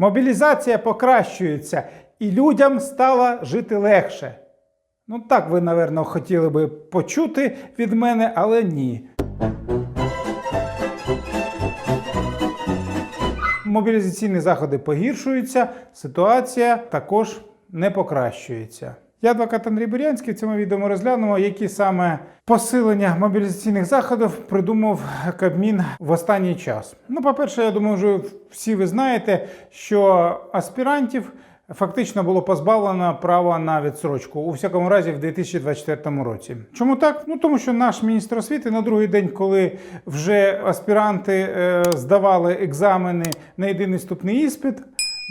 Мобілізація покращується, і людям стало жити легше. Ну так ви, напевно, хотіли би почути від мене, але ні. Мобілізаційні заходи погіршуються, ситуація також не покращується. Я адвокат Андрій Бурянський. В цьому відео ми розглянемо, які саме посилення мобілізаційних заходів придумав Кабмін в останній час. Ну, по-перше, я думаю, вже всі ви знаєте, що аспірантів фактично було позбавлено права на відсрочку у всякому разі в 2024 році. Чому так? Ну тому що наш міністр освіти на другий день, коли вже аспіранти е, здавали екзамени на єдиний вступний іспит,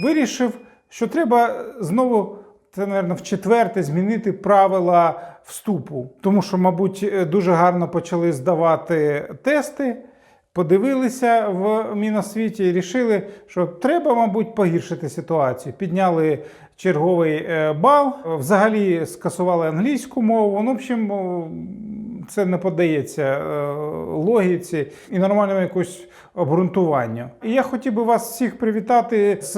вирішив, що треба знову. Це, мабуть, в четверте змінити правила вступу, тому що, мабуть, е, дуже гарно почали здавати тести, подивилися в Міносвіті і рішили, що треба, мабуть, погіршити ситуацію. Підняли черговий е, бал, взагалі скасували англійську мову. Ну, в общем, це не подається е, логіці і нормальному якось обґрунтуванню. І я хотів би вас всіх привітати з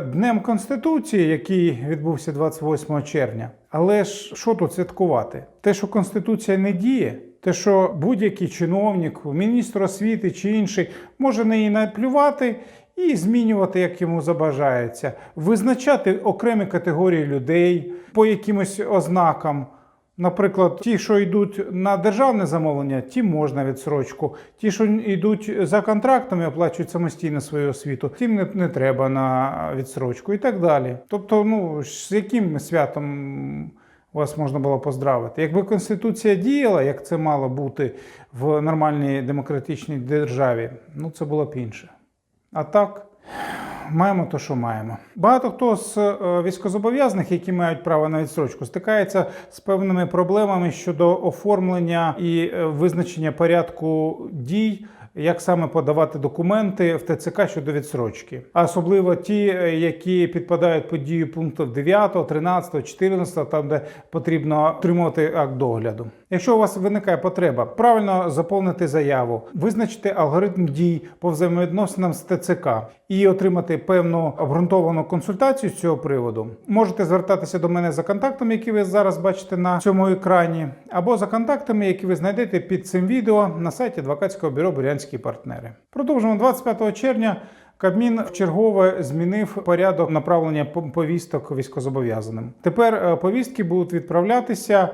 Днем Конституції, який відбувся 28 червня. Але ж що тут святкувати? Те, що Конституція не діє, те, що будь-який чиновник, міністр освіти чи інший може неї наплювати і змінювати, як йому забажається, визначати окремі категорії людей по якимось ознакам. Наприклад, ті, що йдуть на державне замовлення, ті можна відсрочку. Ті, що йдуть за контрактами, оплачують самостійно свою освіту, тим не, не треба на відсрочку і так далі. Тобто, ну з яким святом вас можна було поздравити? Якби конституція діяла, як це мало бути в нормальній демократичній державі, ну це було б інше. А так. Маємо то, що маємо. Багато хто з е, військозобов'язаних, які мають право на відстрочку, стикається з певними проблемами щодо оформлення і е, визначення порядку дій. Як саме подавати документи в ТЦК щодо відсрочки, а особливо ті, е, які підпадають під дію пунктів 9, 13, 14, там де потрібно отримувати акт догляду. Якщо у вас виникає потреба правильно заповнити заяву, визначити алгоритм дій по взаємовідносинам з ТЦК і отримати певну обґрунтовану консультацію з цього приводу, можете звертатися до мене за контактами, які ви зараз бачите на цьому екрані, або за контактами, які ви знайдете під цим відео на сайті адвокатського бюро Бурянські партнери. Продовжимо 25 червня. Кабмін вчергове змінив порядок направлення повісток військозобов'язаним. Тепер е, повістки будуть відправлятися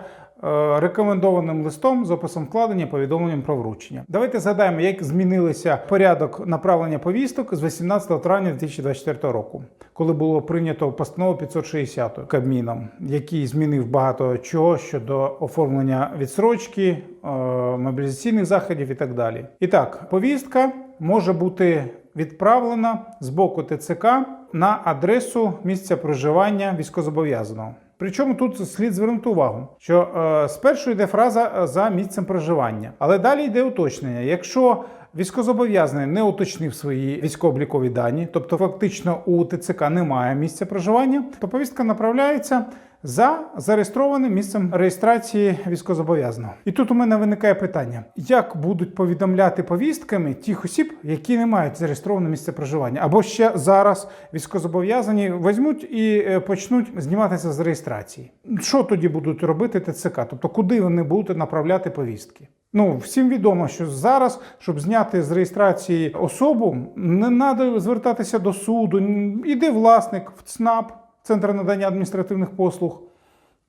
рекомендованим листом з описом вкладення повідомленням про вручення. Давайте згадаємо, як змінилися порядок направлення повісток з 18 травня 2024 року, коли було прийнято постанову 560 Кабміном, який змінив багато чого щодо оформлення відсрочки, е, мобілізаційних заходів і так далі. І так, повістка може бути відправлена з боку ТЦК на адресу місця проживання військозобов'язаного. Причому тут слід звернути увагу, що е, спершу йде фраза е, за місцем проживання, але далі йде уточнення. Якщо військозобов'язаний не уточнив свої військово-облікові дані, тобто фактично у ТЦК немає місця проживання, то повістка направляється за зареєстрованим місцем реєстрації військозобов'язаного. І тут у мене виникає питання: як будуть повідомляти повістками тих осіб, які не мають зареєстроване місце проживання, або ще зараз військозобов'язані візьмуть і е, почнуть зніматися з реєстрації? Що тоді будуть робити ТЦК? Тобто, куди вони будуть направляти повістки? Ну, всім відомо, що зараз, щоб зняти з реєстрації особу, не треба звертатися до суду. Іде власник в ЦНАП, Центр надання адміністративних послуг,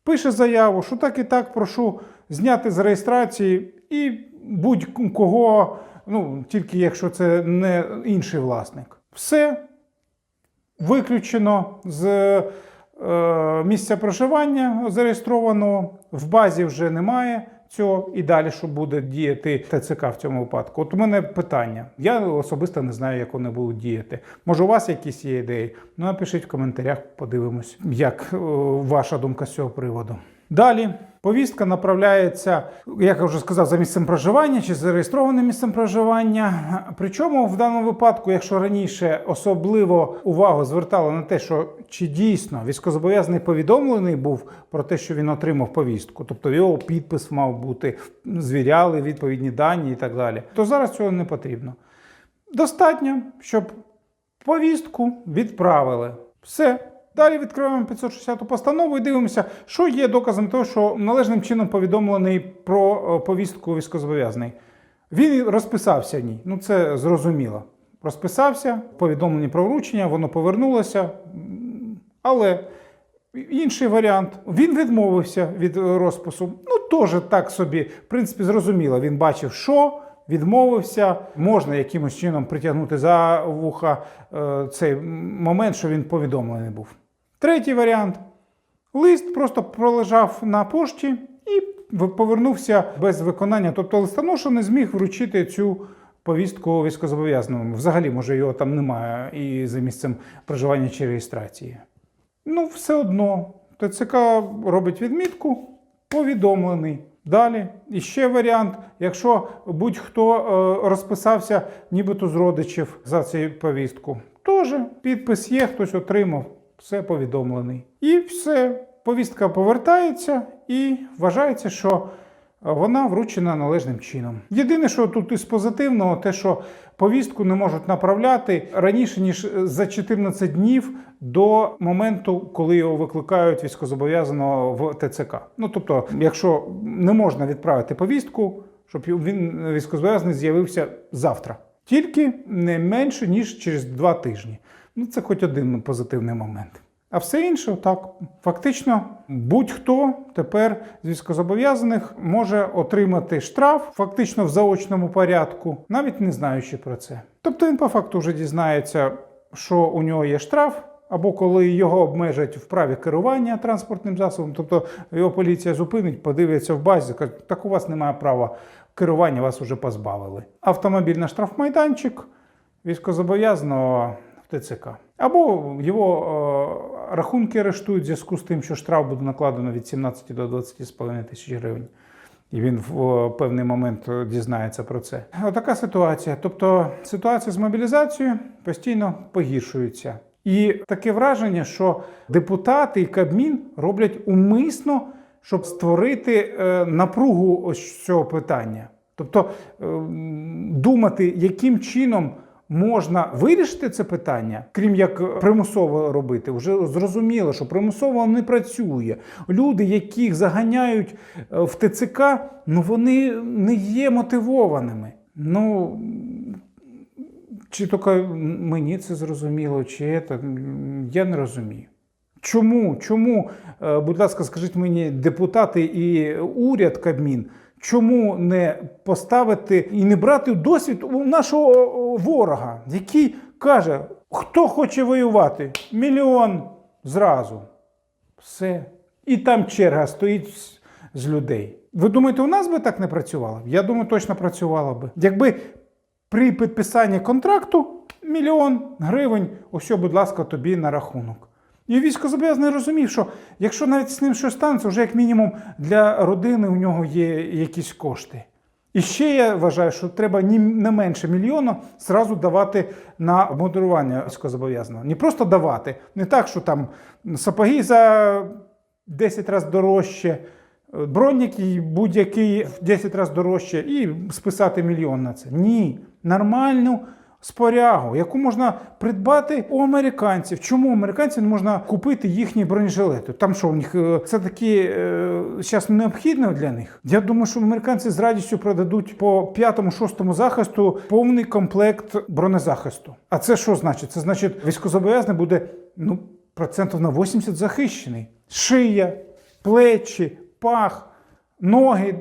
пише заяву, що так і так прошу зняти з реєстрації і будь-кого, ну тільки якщо це не інший власник. Все виключено з е, місця проживання зареєстрованого, в базі вже немає цього і далі, що буде діяти ТЦК в цьому випадку. От у мене питання. Я особисто не знаю, як вони будуть діяти. Може, у вас якісь є ідеї? Ну, напишіть в коментарях, подивимось, як е, ваша думка з цього приводу. Далі повістка направляється, як я вже сказав, за місцем проживання чи зареєстрованим місцем проживання. Причому в даному випадку, якщо раніше особливо увагу звертали на те, що чи дійсно військозобов'язаний повідомлений був про те, що він отримав повістку, тобто його підпис мав бути, звіряли відповідні дані і так далі, то зараз цього не потрібно. Достатньо, щоб Повістку відправили. Все. Далі відкриваємо 560 постанову і дивимося, що є доказом того, що належним чином повідомлений про е, повістку військовозобов'язаний. Він розписався в ній. Ну це зрозуміло. Розписався, повідомлення про вручення, воно повернулося. Але інший варіант. Він відмовився від розпису. Ну, теж так собі, в принципі, зрозуміло. Він бачив, що відмовився. Можна якимось чином притягнути за вуха е, цей момент, що він повідомлений був. Третій варіант. Лист просто пролежав на пошті і повернувся без виконання. Тобто листоноша не зміг вручити цю повістку військовозобов'язаному. Взагалі, може, його там немає і за місцем проживання чи реєстрації. Ну, все одно. ТЦК робить відмітку, повідомлений. Далі. І ще варіант, якщо будь-хто е, розписався нібито з родичів за цю повістку, Тож підпис є, хтось отримав, все повідомлений. І все, повістка повертається і вважається, що вона вручена належним чином. Єдине, що тут із позитивного, те, що повістку не можуть направляти раніше ніж за 14 днів до моменту, коли його викликають військовозобов'язаного в ТЦК. Ну тобто, якщо не можна відправити повістку, щоб він військовозобов'язаний з'явився завтра, тільки не менше ніж через два тижні. Ну це хоч один позитивний момент. А все інше так. Фактично, будь-хто тепер з військовозобов'язаних може отримати штраф, фактично в заочному порядку, навіть не знаючи про це. Тобто він по факту вже дізнається, що у нього є штраф, або коли його обмежать в праві керування транспортним засобом, тобто його поліція зупинить, подивиться в базі, каже, так у вас немає права керування, вас вже позбавили. Автомобіль на штрафмайданчик військовозобов'язаного в ТЦК. Або його е, рахунки арештують в зв'язку з тим, що штраф буде накладено від 17 до 20,5 тисяч гривень. І він в е, певний момент е, дізнається про це. Отака ситуація. Тобто ситуація з мобілізацією постійно погіршується. І таке враження, що депутати і Кабмін роблять умисно, щоб створити е, напругу ось цього питання. Тобто е, думати, яким чином можна вирішити це питання, крім як примусово робити, вже зрозуміло, що примусово не працює. Люди, яких заганяють е, в ТЦК, ну вони не є мотивованими. Ну чи тільки мені це зрозуміло, чи це, я не розумію. Чому? Чому, е, будь ласка, скажіть мені, депутати і уряд Кабмін, чому не поставити і не брати досвід у нашого ворога, який каже, хто хоче воювати? Мільйон зразу. Все. І там черга стоїть з- з людей. Ви думаєте, у нас би так не працювало? Я думаю, точно працювало би. Якби при підписанні контракту мільйон гривень, ось, будь ласка, тобі на рахунок. І військовозобов'язаний розумів, що якщо навіть з ним щось станеться, вже як мінімум для родини у нього є якісь кошти. І ще я вважаю, що треба не менше мільйона зразу давати на обмудрування військовозобов'язаного. Не просто давати, не так, що там сапоги за 10 разів дорожче, бронік будь-який в 10 разів дорожче, і списати мільйон на це. Ні, нормальну спорягу, яку можна придбати у американців. Чому американців не можна купити їхні бронежилети? Там що у них е, це такі зараз необхідно для них? Я думаю, що американці з радістю продадуть по п'ятому-шостому захисту повний комплект бронезахисту. А це що значить? Це значить, військовозобов'язаний буде ну, процентів на 80 захищений. Шия, плечі, пах, ноги.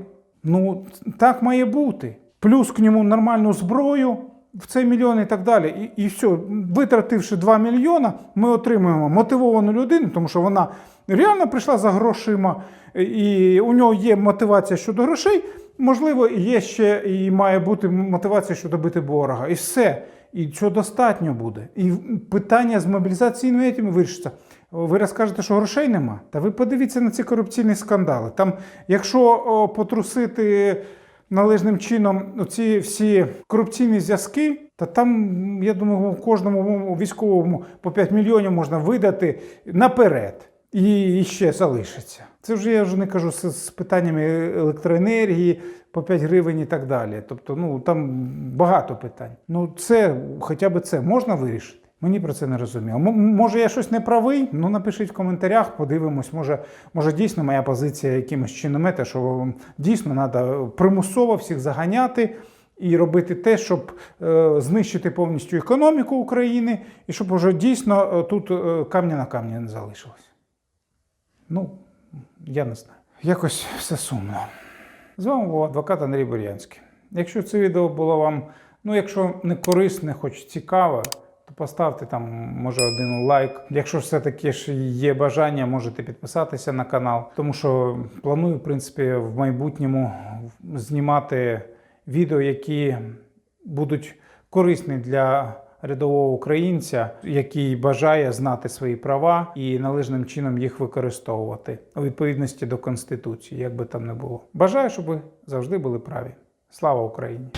Ну, так має бути. Плюс к ньому нормальну зброю в цей мільйон і так далі. І, і все, витративши 2 мільйона, ми отримуємо мотивовану людину, тому що вона реально прийшла за грошима, і у нього є мотивація щодо грошей. Можливо, є ще і має бути мотивація щодо бити ворога. І все. І цього достатньо буде. І питання з мобілізацією етими вирішиться. Ви розкажете, що грошей нема? Та ви подивіться на ці корупційні скандали. Там, якщо потрусити належним чином ці всі корупційні зв'язки, то там, я думаю, кожному військовому по 5 мільйонів можна видати наперед. І ще залишиться. Це вже я вже не кажу з, з питаннями електроенергії по 5 гривень і так далі. Тобто, ну там багато питань. Ну, це хоча б це можна вирішити. Мені про це не розуміло. Може, я щось не правий? Ну напишіть в коментарях, подивимось. Може, може дійсно моя позиція якимось чином мета, що дійсно треба примусово всіх заганяти і робити те, щоб е, знищити повністю економіку України, і щоб уже дійсно е, тут е, камня на камні не залишилось. Ну, я не знаю. Якось все сумно. З вами був адвокат Андрій Бурянський. Якщо це відео було вам, ну якщо не корисне, хоч цікаве, поставте там, може, один лайк. Якщо все-таки ж є бажання, можете підписатися на канал, тому що планую, в принципі, в майбутньому знімати відео, які будуть корисні для рядового українця, який бажає знати свої права і належним чином їх використовувати у відповідності до Конституції, як би там не було. Бажаю, щоб ви завжди були праві. Слава Україні!